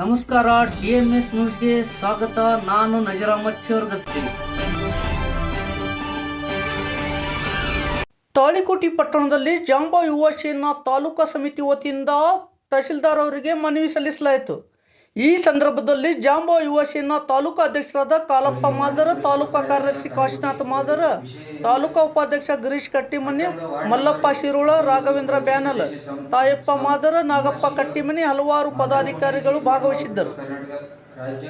ನಮಸ್ಕಾರ T M S ನ್ಯೂಸ್ಗೆ ಸ್ವಾಗತ. ನಾನು ನಜರ್ ಅಹಮದ್ ಗಸ್ತಿ ತಾಳಿಕೋಟಿ ಪಟ್ಟಣದಲ್ಲಿ ಜಾಂಬಾ ಯುವ ಸೇನಾ ತಾಲೂಕಾ ಸಮಿತಿ ವತಿಯಿಂದ ತಹಶೀಲ್ದಾರ್ ಅವರಿಗೆ ಮನವಿ ಸಲ್ಲಿಸಲಾಯಿತು. ಈ ಸಂದರ್ಭದಲ್ಲಿ ಜಾಂಬೋ ಯುವ ಸೇನಾ ತಾಲೂಕಾ ಅಧ್ಯಕ್ಷರಾದ ಕಾಲಪ್ಪ ಮಾದರ ತಾಲೂಕಾ ಕಾರ್ಯದರ್ಶಿ ಕಾಶಿನಾಥ್ ಮಾದರ ತಾಲೂಕಾ ಉಪಾಧ್ಯಕ್ಷ ಗಿರೀಶ್ ಕಟ್ಟಿಮನಿ ಮಲ್ಲಪ್ಪ ಶಿರೋಳ ರಾಘವೇಂದ್ರ ಬ್ಯಾನಲ್ ತಾಯಪ್ಪ ಮಾದರ ನಾಗಪ್ಪ ಕಟ್ಟಿಮನಿ ಹಲವಾರು ಪದಾಧಿಕಾರಿಗಳು ಭಾಗವಹಿಸಿದ್ದರು. ರಾಜ್ಯ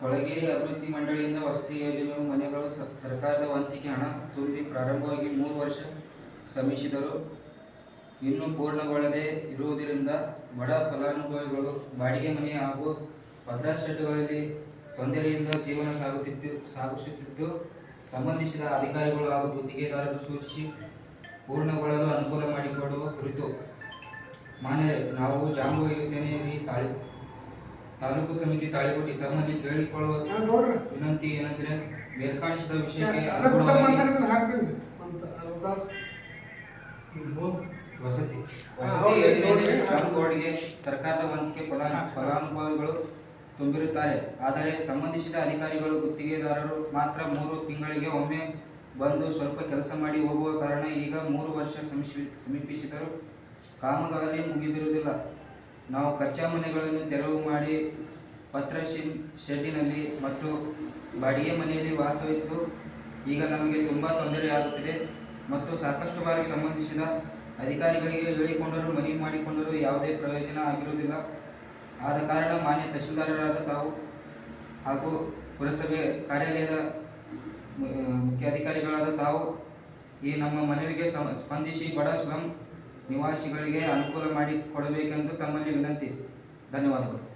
ಕೊಳಗೇರಿ ಅಭಿವೃದ್ಧಿ ಮಂಡಳಿಯಿಂದ ವಸತಿ ಯೋಜನೆ ಮನೆಗಳು ಸರ್ಕಾರದ ವಂತಿಕೆ ಹಣ ತುಂಬಿ ಪ್ರಾರಂಭವಾಗಿ ಮೂರು ವರ್ಷ ಶ್ರಮಿಸಿದರು. ಇನ್ನೂ ಪೂರ್ಣಗೊಳ್ಳದೆ ಇರುವುದರಿಂದ ಬಡ ಫಲಾನುಭವಿಗಳು ಬಾಡಿಗೆ ಮನೆ ಹಾಗೂ ಭದ್ರಾ ಶೆಡ್ಗಳಲ್ಲಿ ತೊಂದರೆಯಿಂದ ಜೀವನ ಸಾಗುತ್ತಿದ್ದು ಸಾಗಿಸುತ್ತಿದ್ದು ಸಂಬಂಧಿಸಿದ ಅಧಿಕಾರಿಗಳು ಹಾಗೂ ಗುತ್ತಿಗೆದಾರರು ಸೂಚಿಸಿ ಪೂರ್ಣಗೊಳ್ಳಲು ಅನುಕೂಲ ಮಾಡಿಕೊಡುವ ಕುರಿತು ಮಾನ್ಯ ನಾವು ಜಾಂಬು ಸೇನೆಯಲ್ಲಿ ತಾಳಿ ತಾಲೂಕು ಸಮಿತಿ ತಾಳಿಕೊಟ್ಟು ತಮ್ಮಲ್ಲಿ ಕೇಳಿಕೊಳ್ಳುವ ವಿನಂತಿ ಏನಂದ್ರೆ ಮೇಲ್ಕಾಣಿಸಿದ ವಿಷಯಕ್ಕೆ ಅನುಗುಣವಾಗಿ ವಸತಿ. ವಸತಿ ಯೋಜನೆಯಲ್ಲಿ ಬೋರ್ಡ್ಗೆ ಸರ್ಕಾರದ ವಂತಿಕೆ ಫಲಾನು ಫಲಾನುಭವಿಗಳು ತುಂಬಿರುತ್ತಾರೆ. ಆದರೆ ಸಂಬಂಧಿಸಿದ ಅಧಿಕಾರಿಗಳು ಗುತ್ತಿಗೆದಾರರು ಮಾತ್ರ ಮೂರು ತಿಂಗಳಿಗೆ ಒಮ್ಮೆ ಬಂದು ಸ್ವಲ್ಪ ಕೆಲಸ ಮಾಡಿ ಹೋಗುವ ಕಾರಣ ಈಗ ಮೂರು ವರ್ಷ ಸಮೀಪಿ ಸಮೀಪಿಸಿದರೂ ಕಾಮಗಾರಿ ಮುಗಿದಿರುವುದಿಲ್ಲ. ನಾವು ಕಚ್ಚಾ ಮನೆಗಳನ್ನು ತೆರವು ಮಾಡಿ ಪತ್ರ ಶಿನ್ ಶೆಡ್ಡಿನಲ್ಲಿ ಮತ್ತು ಬಾಡಿಗೆ ಮನೆಯಲ್ಲಿ ವಾಸವಿದ್ದು ಈಗ ನಮಗೆ ತುಂಬ ತೊಂದರೆಯಾಗುತ್ತಿದೆ ಮತ್ತು ಸಾಕಷ್ಟು ಬಾರಿ ಸಂಬಂಧಿಸಿದ ಅಧಿಕಾರಿಗಳಿಗೆ ಹೇಳಿಕೊಂಡರೂ, ಮನವಿ ಮಾಡಿಕೊಂಡರೂ ಯಾವುದೇ ಪ್ರಯೋಜನ ಆಗಿರುವುದಿಲ್ಲ. ಆದ ಕಾರಣ ಮಾನ್ಯ ತಹಶೀಲ್ದಾರರಾದ ತಾವು ಹಾಗೂ ಪುರಸಭೆ ಕಾರ್ಯಾಲಯದ ಮುಖ್ಯ ಮುಖ್ಯಾಧಿಕಾರಿಗಳಾದ ತಾವು ಈ ನಮ್ಮ ಮನವಿಗೆ ಸ್ಪಂದಿಸಿ ಬಡ, ಸ್ಲಂ ನಿವಾಸಿಗಳಿಗೆ ಅನುಕೂಲ ಮಾಡಿಕೊಡಬೇಕೆಂದು ತಮ್ಮಲ್ಲಿ ವಿನಂತಿ. ಧನ್ಯವಾದಗಳು.